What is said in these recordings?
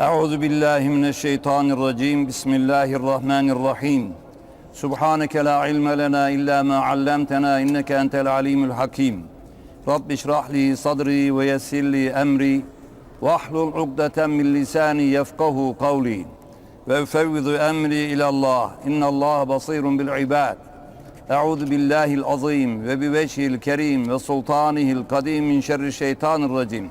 Euzu billahi mineşşeytanirracim. Bismillahirrahmanirrahim. Subhaneke la ilme lena illa ma allamtena inneke entel alimul hakim. Rabbi şrah li sadri ve yessir li emri ve ahlul ukdeten min lisani yefkahu kavli. Ve fevvizu emri ila Allah. İnna Allah basirun bil ibad. Euzu billahi'l azim ve bi vecihil kerim ve sultanihil kadim min şerri şeytanir racim.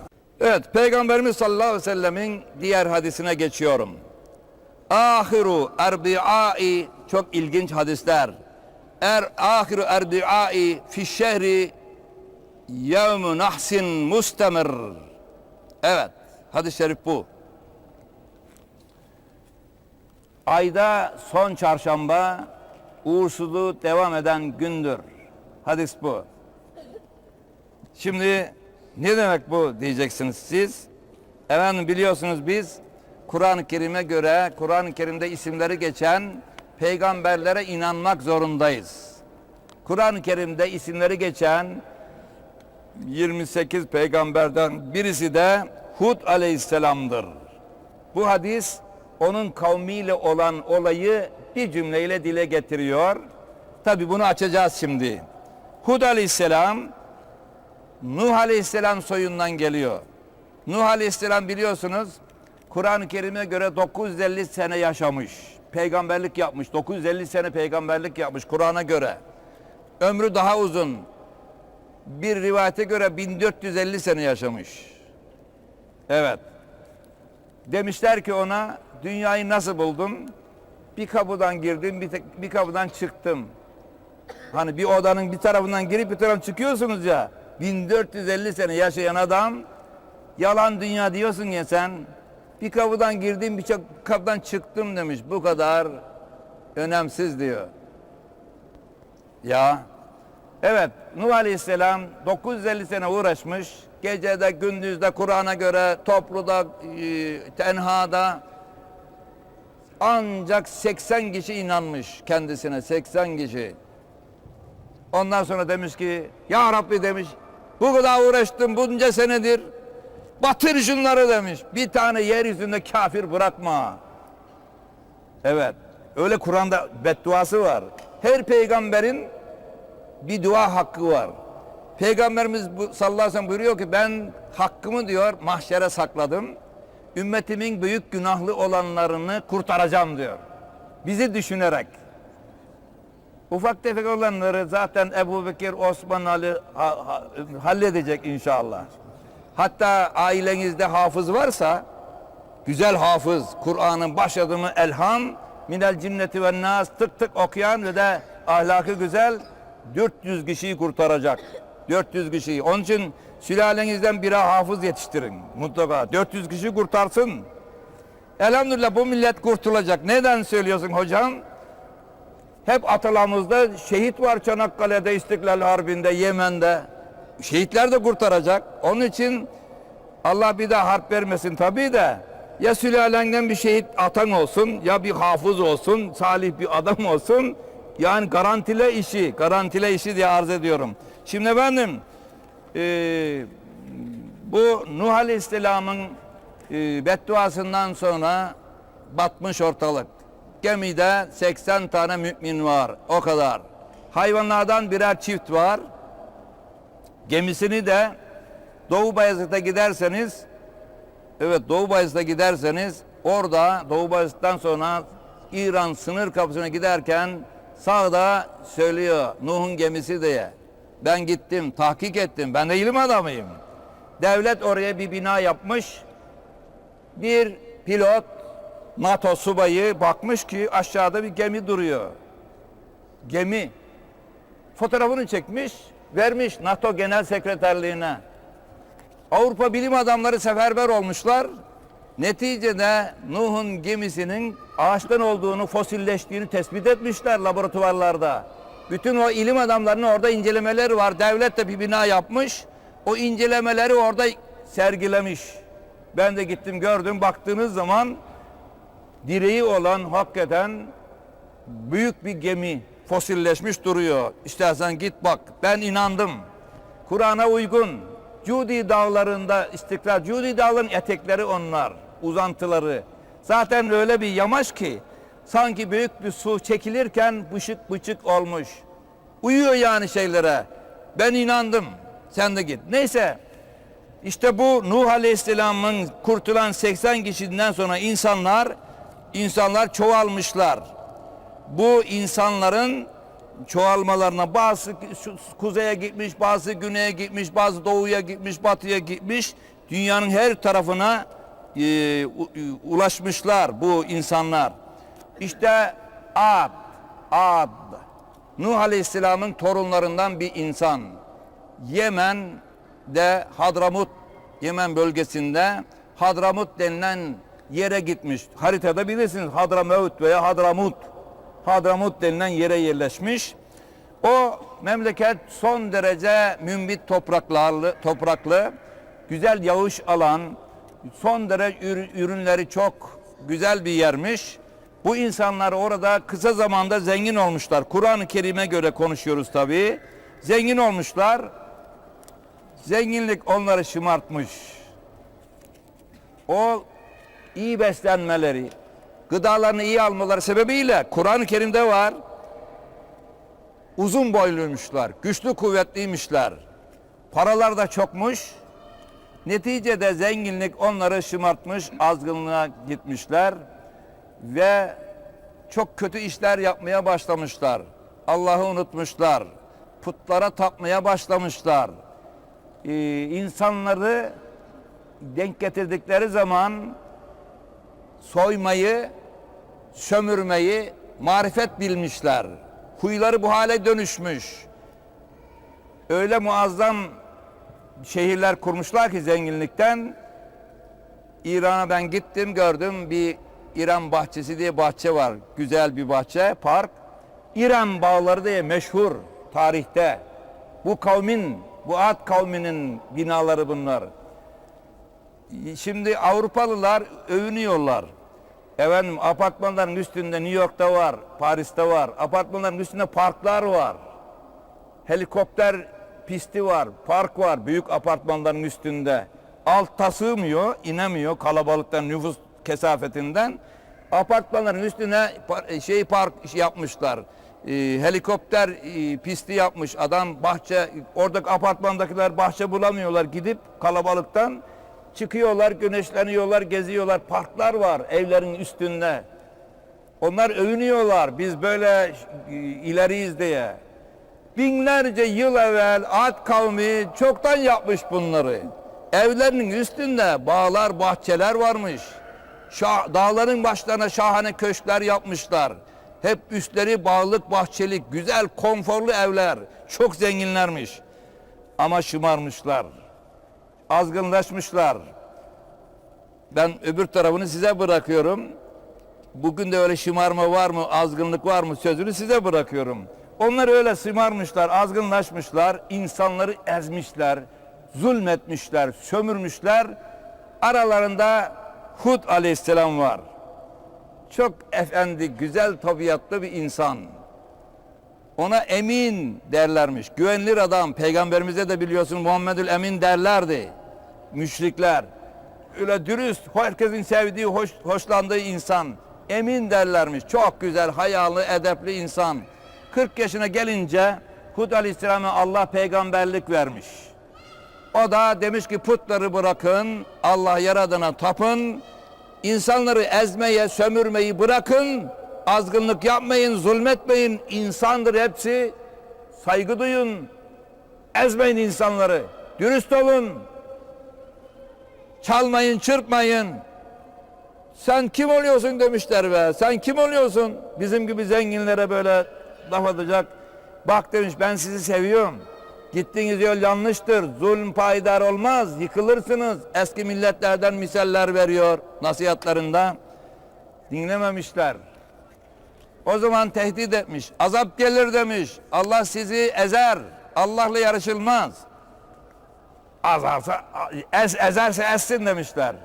Evet, Peygamberimiz sallallahu aleyhi ve sellemin diğer hadisine geçiyorum. Ahiru erbi'ai çok ilginç hadisler. Er ahiru erbi'ai fi şehri yevmu nahsin mustemir. Evet, hadis-i şerif bu. Ayda son çarşamba uğursuzluğu devam eden gündür. Hadis bu. Şimdi ne demek bu diyeceksiniz siz. Efendim biliyorsunuz biz Kur'an-ı Kerim'e göre Kur'an-ı Kerim'de isimleri geçen peygamberlere inanmak zorundayız. Kur'an-ı Kerim'de isimleri geçen 28 peygamberden birisi de Hud aleyhisselamdır. Bu hadis onun kavmiyle olan olayı bir cümleyle dile getiriyor. Tabi bunu açacağız şimdi. Hud aleyhisselam Nuh aleyhisselam soyundan geliyor. Nuh aleyhisselam biliyorsunuz Kur'an-ı Kerim'e göre 950 sene yaşamış. Peygamberlik yapmış. 950 sene peygamberlik yapmış Kur'an'a göre. Ömrü daha uzun. Bir rivayete göre 1450 sene yaşamış. Evet. Demişler ki ona dünyayı nasıl buldun? Bir kapıdan girdim, bir, bir kapıdan çıktım. Hani bir odanın bir tarafından girip bir tarafından çıkıyorsunuz ya. 1450 sene yaşayan adam yalan dünya diyorsun ya sen. Bir kapıdan girdim bir kapıdan çıktım demiş. Bu kadar önemsiz diyor. Ya evet Nuh Aleyhisselam 950 sene uğraşmış. Gecede gündüzde Kur'an'a göre topluda e, tenhada ancak 80 kişi inanmış kendisine 80 kişi. Ondan sonra demiş ki ya Rabbi demiş bu kadar uğraştım bunca senedir batır şunları demiş. Bir tane yeryüzünde kafir bırakma. Evet öyle Kur'an'da bedduası var. Her peygamberin bir dua hakkı var. Peygamberimiz bu, sallallahu aleyhi ve sellem buyuruyor ki ben hakkımı diyor mahşere sakladım. Ümmetimin büyük günahlı olanlarını kurtaracağım diyor. Bizi düşünerek. Ufak tefek olanları zaten Ebu Bekir, Osman Ali ha- ha- halledecek inşallah. Hatta ailenizde hafız varsa güzel hafız, Kur'an'ın baş adımı Elham, minel cinneti ve nas tık tık okuyan ve de ahlakı güzel 400 kişiyi kurtaracak. 400 kişiyi. Onun için sülalenizden biri hafız yetiştirin mutlaka. 400 kişi kurtarsın. Elhamdülillah bu millet kurtulacak. Neden söylüyorsun hocam? Hep atalarımızda şehit var Çanakkale'de, İstiklal Harbi'nde, Yemen'de. Şehitler de kurtaracak. Onun için Allah bir daha harp vermesin tabii de ya sülalenden bir şehit atan olsun ya bir hafız olsun, salih bir adam olsun. Yani garantile işi, garantile işi diye arz ediyorum. Şimdi efendim eee bu Nuh Aleyhisselam'ın e, bedduasından sonra batmış ortalık. Gemide 80 tane mümin var. O kadar. Hayvanlardan birer çift var. Gemisini de Doğu Bayezid'e giderseniz evet Doğu Bayezid'e giderseniz orada Doğu Bayezid'den sonra İran sınır kapısına giderken sağda söylüyor Nuh'un gemisi diye. Ben gittim, tahkik ettim. Ben de ilim adamıyım. Devlet oraya bir bina yapmış. Bir pilot NATO subayı bakmış ki aşağıda bir gemi duruyor. Gemi. Fotoğrafını çekmiş, vermiş NATO Genel Sekreterliğine. Avrupa bilim adamları seferber olmuşlar. Neticede Nuh'un gemisinin ağaçtan olduğunu, fosilleştiğini tespit etmişler laboratuvarlarda. Bütün o ilim adamlarının orada incelemeleri var. Devlet de bir bina yapmış. O incelemeleri orada sergilemiş. Ben de gittim gördüm. Baktığınız zaman direği olan hakikaten büyük bir gemi fosilleşmiş duruyor. İstersen git bak. Ben inandım. Kur'an'a uygun. Cudi dağlarında istikrar. Cudi dağların etekleri onlar. Uzantıları. Zaten öyle bir yamaç ki sanki büyük bir su çekilirken bışık bıçık olmuş. Uyuyor yani şeylere. Ben inandım. Sen de git. Neyse. İşte bu Nuh Aleyhisselam'ın kurtulan 80 kişiden sonra insanlar insanlar çoğalmışlar. Bu insanların çoğalmalarına bazı kuzeye gitmiş, bazı güneye gitmiş, bazı doğuya gitmiş, batıya gitmiş. Dünyanın her tarafına e, u- ulaşmışlar bu insanlar. İşte Ad, Ad, Nuh Aleyhisselam'ın torunlarından bir insan. Yemen'de Hadramut, Yemen bölgesinde Hadramut denilen yere gitmiş. Haritada bilirsiniz Hadramut veya Hadramut. Hadramut denilen yere yerleşmiş. O memleket son derece mümbit topraklarlı, topraklı, güzel yağış alan, son derece ür- ürünleri çok güzel bir yermiş. Bu insanlar orada kısa zamanda zengin olmuşlar. Kur'an-ı Kerim'e göre konuşuyoruz tabii. Zengin olmuşlar. Zenginlik onları şımartmış. O iyi beslenmeleri, gıdalarını iyi almaları sebebiyle Kur'an-ı Kerim'de var. Uzun boyluymuşlar, güçlü kuvvetliymişler. Paralar da çokmuş. Neticede zenginlik onları şımartmış, azgınlığa gitmişler ve çok kötü işler yapmaya başlamışlar. Allah'ı unutmuşlar. Putlara tapmaya başlamışlar. Ee, insanları denk getirdikleri zaman soymayı, sömürmeyi marifet bilmişler. Huyları bu hale dönüşmüş. Öyle muazzam şehirler kurmuşlar ki zenginlikten. İran'a ben gittim gördüm bir İran bahçesi diye bahçe var. Güzel bir bahçe, park. İran bağları diye meşhur tarihte. Bu kavmin, bu Ad kavminin binaları bunlar. Şimdi Avrupalılar övünüyorlar. Efendim apartmanların üstünde New York'ta var, Paris'te var. Apartmanların üstünde parklar var. Helikopter pisti var, park var büyük apartmanların üstünde. Altta sığmıyor, inemiyor kalabalıktan, nüfus kesafetinden. Apartmanların üstüne şey park yapmışlar. Ee, helikopter e, pisti yapmış adam bahçe oradaki apartmandakiler bahçe bulamıyorlar gidip kalabalıktan çıkıyorlar güneşleniyorlar geziyorlar parklar var evlerin üstünde onlar övünüyorlar biz böyle e, ileriyiz diye binlerce yıl evvel Ad kavmi çoktan yapmış bunları. Evlerinin üstünde bağlar, bahçeler varmış. Şah, dağların başlarına şahane köşkler yapmışlar. Hep üstleri bağlık, bahçelik, güzel, konforlu evler. Çok zenginlermiş. Ama şımarmışlar. Azgınlaşmışlar. Ben öbür tarafını size bırakıyorum. Bugün de öyle şımarma var mı, azgınlık var mı sözünü size bırakıyorum. Onlar öyle şımarmışlar, azgınlaşmışlar, insanları ezmişler, zulmetmişler, sömürmüşler. Aralarında Hud aleyhisselam var. Çok efendi, güzel tabiatlı bir insan. Ona emin derlermiş. Güvenilir adam. Peygamberimize de biliyorsun Muhammedül Emin derlerdi. Müşrikler. Öyle dürüst, herkesin sevdiği, hoş, hoşlandığı insan. Emin derlermiş. Çok güzel, hayalı, edepli insan. 40 yaşına gelince Hud Aleyhisselam'a Allah peygamberlik vermiş. O da demiş ki putları bırakın, Allah yaradana tapın, insanları ezmeye, sömürmeyi bırakın, azgınlık yapmayın, zulmetmeyin, insandır hepsi, saygı duyun, ezmeyin insanları, dürüst olun, çalmayın, çırpmayın. Sen kim oluyorsun demişler be, sen kim oluyorsun? Bizim gibi zenginlere böyle laf atacak. Bak demiş ben sizi seviyorum. Gittiğiniz yol yanlıştır. Zulm payidar olmaz. Yıkılırsınız. Eski milletlerden misaller veriyor nasihatlarında. Dinlememişler. O zaman tehdit etmiş. Azap gelir demiş. Allah sizi ezer. Allah'la yarışılmaz. Azarsa, ez, ezerse ezsin demişler.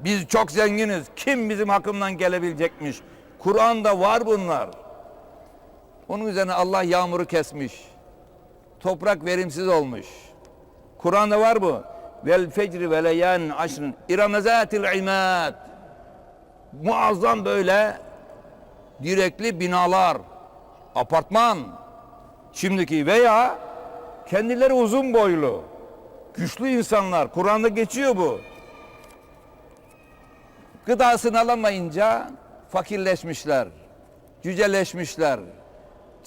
Biz çok zenginiz. Kim bizim hakkımdan gelebilecekmiş? Kur'an'da var bunlar. Onun üzerine Allah yağmuru kesmiş. Toprak verimsiz olmuş. Kur'an'da var bu. Vel fecri ve leyan aşrın. İramezatil imad. Muazzam böyle direkli binalar, apartman, şimdiki veya kendileri uzun boylu, güçlü insanlar. Kur'an'da geçiyor bu. Gıdasını alamayınca fakirleşmişler, cüceleşmişler,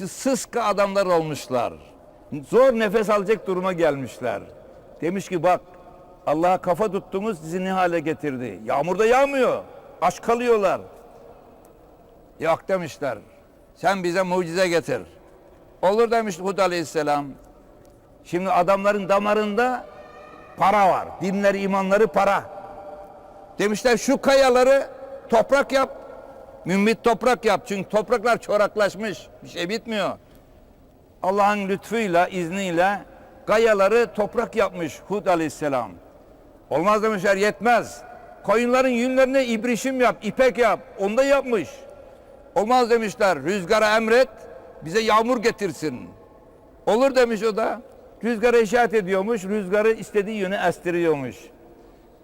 sıska adamlar olmuşlar. Zor nefes alacak duruma gelmişler. Demiş ki bak Allah'a kafa tuttunuz sizi ne hale getirdi. Yağmurda yağmıyor. Aç kalıyorlar. Yok demişler. Sen bize mucize getir. Olur demiş Hud aleyhisselam. Şimdi adamların damarında para var. Dinleri, imanları para. Demişler şu kayaları toprak yap. Mümbit toprak yap. Çünkü topraklar çoraklaşmış. Bir şey bitmiyor. Allah'ın lütfuyla, izniyle kayaları toprak yapmış Hud aleyhisselam. Olmaz demişler yetmez. Koyunların yünlerine ibrişim yap, ipek yap. Onu da yapmış. Olmaz demişler. Rüzgara emret, bize yağmur getirsin. Olur demiş o da. Rüzgara işaret ediyormuş, rüzgarı istediği yöne estiriyormuş.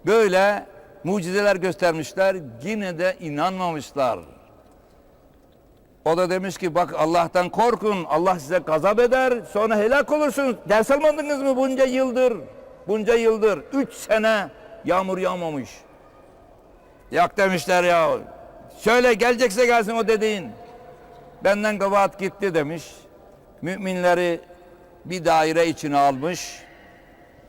Böyle mucizeler göstermişler, yine de inanmamışlar. O da demiş ki bak Allah'tan korkun, Allah size gazap eder, sonra helak olursunuz. Ders almadınız mı bunca yıldır? Bunca yıldır, üç sene yağmur yağmamış. Yak demişler ya. Söyle gelecekse gelsin o dediğin. Benden kabahat gitti demiş. Müminleri bir daire içine almış.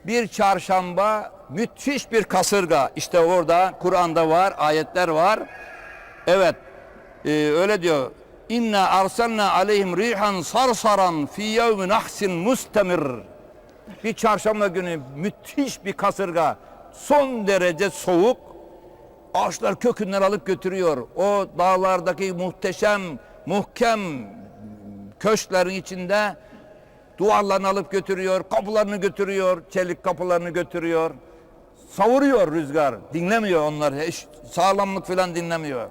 Bir çarşamba müthiş bir kasırga. İşte orada Kur'an'da var, ayetler var. Evet, e, öyle diyor. İnna arsalna aleyhim rihan sarsaran fi yevmin ahsin mustemir. Bir çarşamba günü müthiş bir kasırga. Son derece soğuk. Ağaçlar kökünden alıp götürüyor. O dağlardaki muhteşem, muhkem köşklerin içinde duvarlarını alıp götürüyor, kapılarını götürüyor, çelik kapılarını götürüyor. Savuruyor rüzgar. Dinlemiyor onlar. Hiç sağlamlık falan dinlemiyor.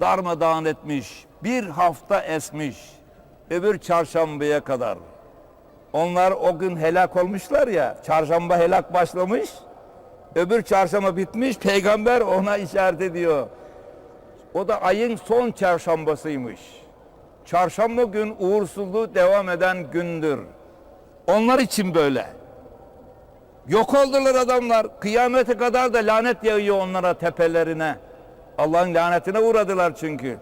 Darmadağın etmiş. Bir hafta esmiş. Öbür çarşambaya kadar. Onlar o gün helak olmuşlar ya. Çarşamba helak başlamış. Öbür çarşamba bitmiş. Peygamber ona işaret ediyor. O da ayın son çarşambasıymış. Çarşamba gün uğursuzluğu devam eden gündür. Onlar için böyle. Yok oldular adamlar. Kıyamete kadar da lanet yağıyor onlara tepelerine. Allah'ın lanetine uğradılar çünkü.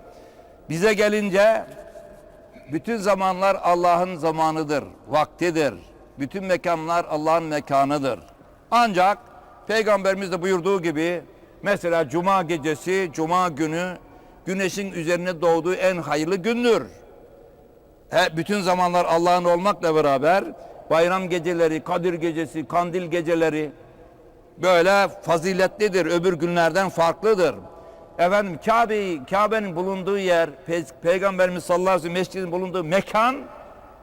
Bize gelince bütün zamanlar Allah'ın zamanıdır, vaktidir. Bütün mekanlar Allah'ın mekanıdır. Ancak Peygamberimiz de buyurduğu gibi mesela cuma gecesi, cuma günü güneşin üzerine doğduğu en hayırlı gündür. He, bütün zamanlar Allah'ın olmakla beraber bayram geceleri, Kadir gecesi, kandil geceleri böyle faziletlidir. Öbür günlerden farklıdır. Efendim Kabe, Kabe'nin bulunduğu yer, Pe Peygamberimiz sallallahu aleyhi ve sellem mescidin bulunduğu mekan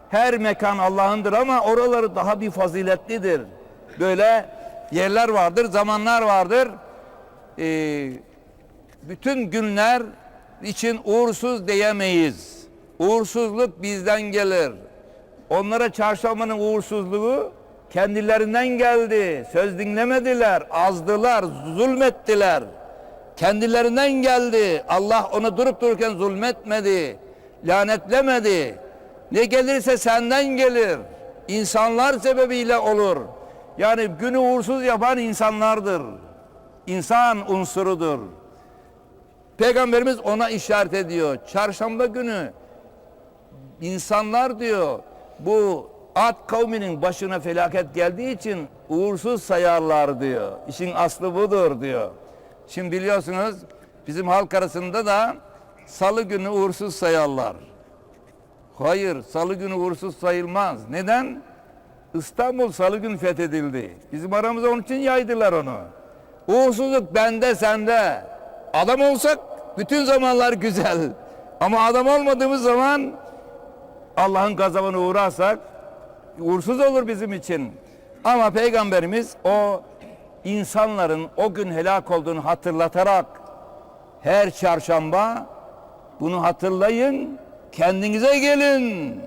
her mekan Allah'ındır ama oraları daha bir faziletlidir. Böyle yerler vardır, zamanlar vardır. Ee, bütün günler için uğursuz diyemeyiz. Uğursuzluk bizden gelir. Onlara çarşambanın uğursuzluğu kendilerinden geldi. Söz dinlemediler, azdılar, zulmettiler. Kendilerinden geldi. Allah onu durup dururken zulmetmedi, lanetlemedi. Ne gelirse senden gelir. İnsanlar sebebiyle olur. Yani günü uğursuz yapan insanlardır. İnsan unsurudur. Peygamberimiz ona işaret ediyor. Çarşamba günü insanlar diyor bu Ad kavminin başına felaket geldiği için uğursuz sayarlar diyor. İşin aslı budur diyor. Şimdi biliyorsunuz bizim halk arasında da salı günü uğursuz sayarlar. Hayır, salı günü uğursuz sayılmaz. Neden? İstanbul salı gün fethedildi. Bizim aramıza onun için yaydılar onu. Uğursuzluk bende sende. Adam olsak bütün zamanlar güzel. Ama adam olmadığımız zaman Allah'ın gazabına uğrarsak uğursuz olur bizim için. Ama Peygamberimiz o insanların o gün helak olduğunu hatırlatarak her çarşamba bunu hatırlayın, kendinize gelin.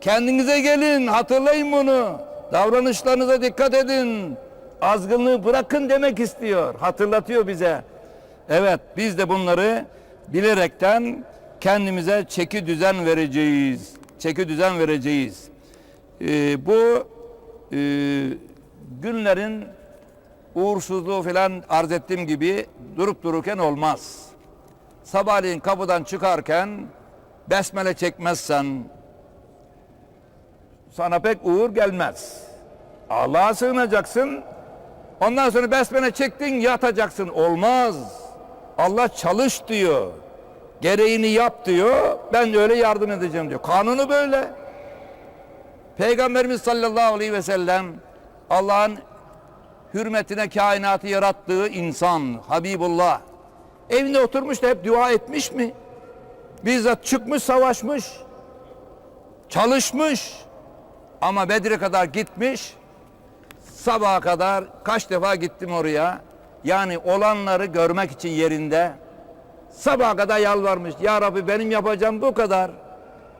Kendinize gelin, hatırlayın bunu. Davranışlarınıza dikkat edin. Azgınlığı bırakın demek istiyor. Hatırlatıyor bize. Evet, biz de bunları bilerekten kendimize çeki düzen vereceğiz. Çeki düzen vereceğiz. Ee, bu e, günlerin uğursuzluğu falan arz ettiğim gibi durup dururken olmaz. Sabahleyin kapıdan çıkarken besmele çekmezsen sana pek uğur gelmez. Allah'a sığınacaksın. Ondan sonra besmele çektin yatacaksın. Olmaz. Allah çalış diyor. Gereğini yap diyor. Ben öyle yardım edeceğim diyor. Kanunu böyle. Peygamberimiz sallallahu aleyhi ve sellem Allah'ın hürmetine kainatı yarattığı insan Habibullah. Evinde oturmuş da hep dua etmiş mi? Bizzat çıkmış savaşmış. Çalışmış. Ama Bedir'e kadar gitmiş. Sabaha kadar kaç defa gittim oraya. Yani olanları görmek için yerinde. Sabaha kadar yalvarmış. Ya Rabbi benim yapacağım bu kadar.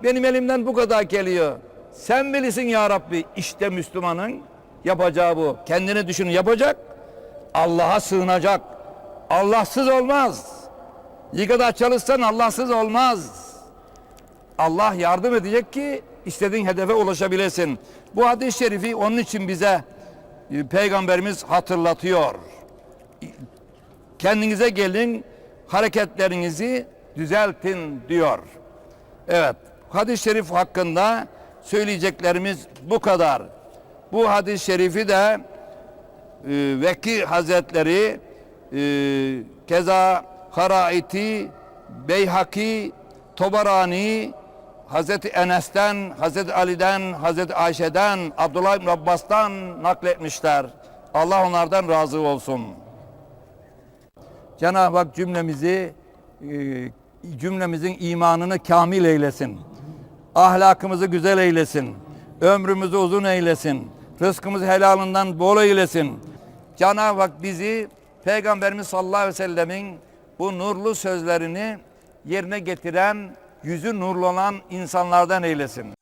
Benim elimden bu kadar geliyor. Sen bilirsin ya Rabbi. İşte Müslümanın yapacağı bu. Kendini düşün yapacak. Allah'a sığınacak. Allahsız olmaz. Ne kadar çalışsan Allahsız olmaz. Allah yardım edecek ki istediğin hedefe ulaşabilesin. Bu hadis-i şerifi onun için bize e, Peygamberimiz hatırlatıyor. Kendinize gelin, hareketlerinizi düzeltin diyor. Evet, hadis-i şerif hakkında söyleyeceklerimiz bu kadar. Bu hadis-i şerifi de e, Veki Hazretleri e, keza Haraiti, Beyhaki, Tobarani, Hazreti Enes'ten, Hazreti Ali'den, Hazreti Ayşe'den, Abdullah İbn Abbas'tan nakletmişler. Allah onlardan razı olsun. Cenab-ı Hak cümlemizi e, cümlemizin imanını kamil eylesin. Ahlakımızı güzel eylesin. Ömrümüzü uzun eylesin. Rızkımızı helalından bol eylesin. Cenab-ı Hak bizi Peygamberimiz sallallahu aleyhi ve sellemin bu nurlu sözlerini yerine getiren, yüzü nurlu olan insanlardan eylesin.